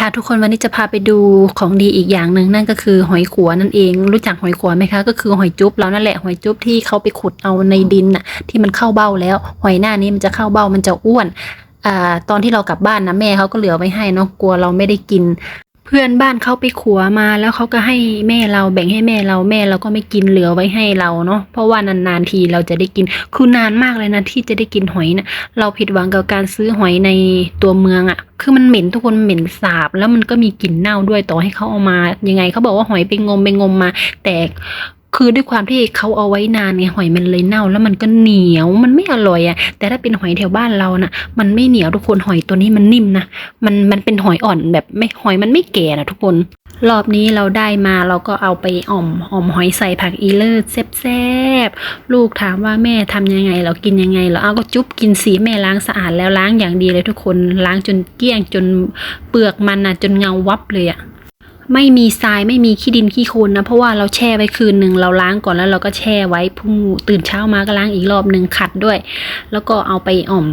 ค่ะทุกคนวันนี้จะพาไปดูของดีอีกอย่างหนึ่งนั่นก็คือหอยขัวนั่นเอง รู้จักหอยขัวไหมคะ ก็คือหอยจุ๊บแล้วนั่นแหละหอยจุ๊บที่เขาไปขุดเอาในดินน่ะที่มันเข้าเบ้าแล้ว หอยหน้านี้มันจะเข้าเบ้ามันจะอ้วนอ่าตอนที่เรากลับบ้านนะแม่เขาก็เหลือไว้ให้เนาะกลัวเราไม่ได้กิน เพื่อนบ้านเขาไปขัวมาแล้วเขาก็ให้แม่เราแบ่งให้แม่เราแม่เราก็ไม่กินเหลือไว้ให้เราเนาะเพราะว่านานๆทีเราจะได้กินคือนานมากเลยนะที่จะได้กินหอยนะเราผิดหวังกับการซื้อหอยในตัวเมืองอะ่ะ คือมันเหม็นทุกคนเหม็นสาบ แล้วมันก็มีกลิ่นเน่าด้วยต่อให้เขาเอามายังไงเขาบอกว่าหอยไปงมไปงมมา แต่ คือด้วยความที่เขาเอาไว้นานไงหอยมันเลยเน่า แล้วมันก็เหนียวมันไม่อร่อยอะ่ะ แต่ถ้าเป็นหอยแถวบ้านเรานะ่ะ มันไม่เหนียวทุกคนหอยตัวนี้มันนิ่มนะมันมันเป็นหอยอ่อนแบบไม่หอยมันไม่แก่นะทุกคน รอบนี้เราได้มาเราก็เอาไปอ่อมอ่อมหอยใส่ผักอีเลิศแซ่บๆลูกถามว่าแม่ทำยังไงเรากินยังไงเราเอาก็จุ๊บกินสีแม่ล้างสะอาดแล้วล้างอย่างดีเลยทุกคนล้างจนเกลี้ยงจนเปลือกมันนะจนเงาวับเลยอะ ไม่มีทรายไม่มีขี้ดินขี้โคลนนะ เพราะว่าเราแช่ไว้คืนหนึ่งเราล้างก่อนแล้วเราก็แช่ไว้พรุ่งตื่นเช้ามาก็ล้างอีกรอบหนึ่งขัดด้วย แล้วก็เอาไปอ่อม